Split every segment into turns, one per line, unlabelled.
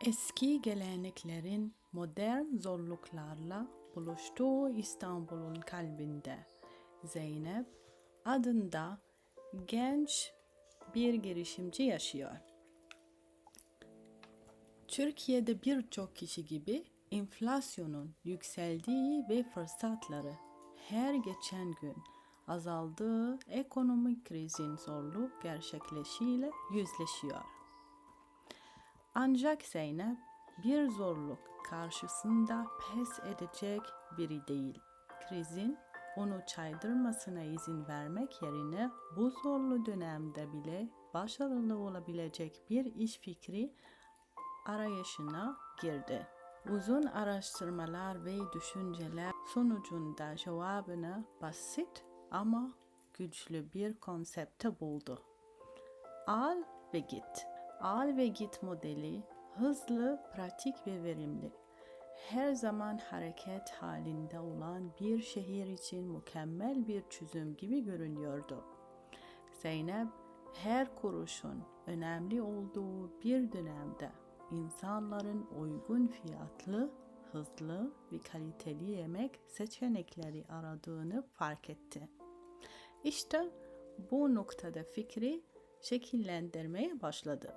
Eski geleneklerin modern zorluklarla buluştuğu İstanbul'un kalbinde Zeynep adında genç bir girişimci yaşıyor. Türkiye'de birçok kişi gibi enflasyonun yükseldiği ve fırsatları her geçen gün azaldığı ekonomik krizin zorlu gerçekleşiyle yüzleşiyor. Ancak Zeynep bir zorluk karşısında pes edecek biri değil. Krizin onu çaydırmasına izin vermek yerine bu zorlu dönemde bile başarılı olabilecek bir iş fikri arayışına girdi. Uzun araştırmalar ve düşünceler sonucunda cevabını basit ama güçlü bir konsepte buldu. Al ve git. Al ve git modeli hızlı, pratik ve verimli. Her zaman hareket halinde olan bir şehir için mükemmel bir çözüm gibi görünüyordu. Zeynep her kuruşun önemli olduğu bir dönemde insanların uygun fiyatlı, hızlı ve kaliteli yemek seçenekleri aradığını fark etti. İşte bu noktada fikri şekillendirmeye başladı.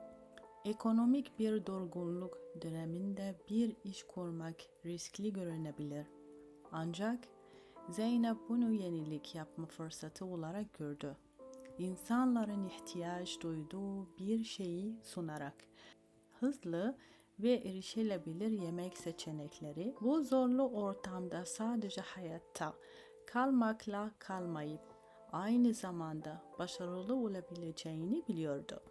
Ekonomik bir durgunluk döneminde bir iş kurmak riskli görünebilir. Ancak Zeynep bunu yenilik yapma fırsatı olarak gördü. İnsanların ihtiyaç duyduğu bir şeyi sunarak hızlı ve erişilebilir yemek seçenekleri bu zorlu ortamda sadece hayatta kalmakla kalmayıp aynı zamanda başarılı olabileceğini biliyordu.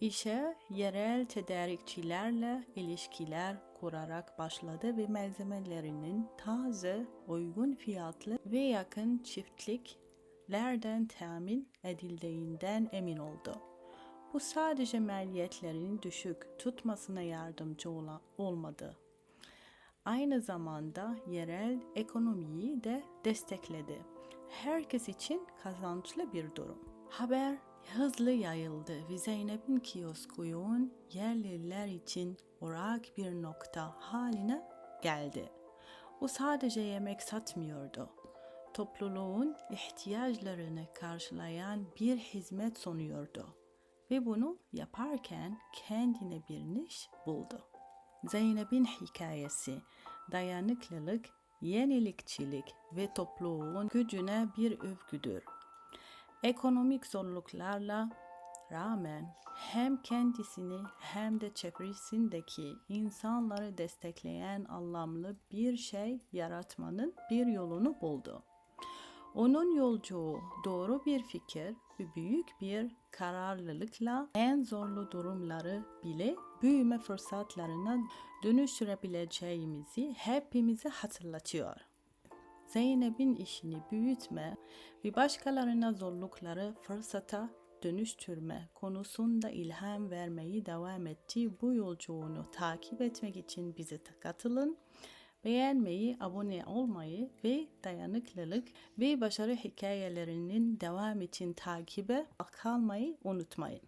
İşe yerel tedarikçilerle ilişkiler kurarak başladı ve malzemelerinin taze, uygun fiyatlı ve yakın çiftliklerden temin edildiğinden emin oldu. Bu sadece maliyetlerin düşük tutmasına yardımcı ola- olmadı. Aynı zamanda yerel ekonomiyi de destekledi. Herkes için kazançlı bir durum. Haber hızlı yayıldı ve Zeynep'in kioskuyun yerliler için orak bir nokta haline geldi. O sadece yemek satmıyordu. Topluluğun ihtiyaçlarını karşılayan bir hizmet sunuyordu. Ve bunu yaparken kendine bir niş buldu. Zeynep'in hikayesi dayanıklılık, yenilikçilik ve topluluğun gücüne bir övgüdür. Ekonomik zorluklarla rağmen hem kendisini hem de çevresindeki insanları destekleyen anlamlı bir şey yaratmanın bir yolunu buldu. Onun yolculuğu doğru bir fikir ve büyük bir kararlılıkla en zorlu durumları bile büyüme fırsatlarına dönüştürebileceğimizi hepimize hatırlatıyor. Zeynep'in işini büyütme ve başkalarına zorlukları fırsata dönüştürme konusunda ilham vermeyi devam ettiği bu yolculuğunu takip etmek için bize katılın. Beğenmeyi, abone olmayı ve dayanıklılık ve başarı hikayelerinin devam için takibe kalmayı unutmayın.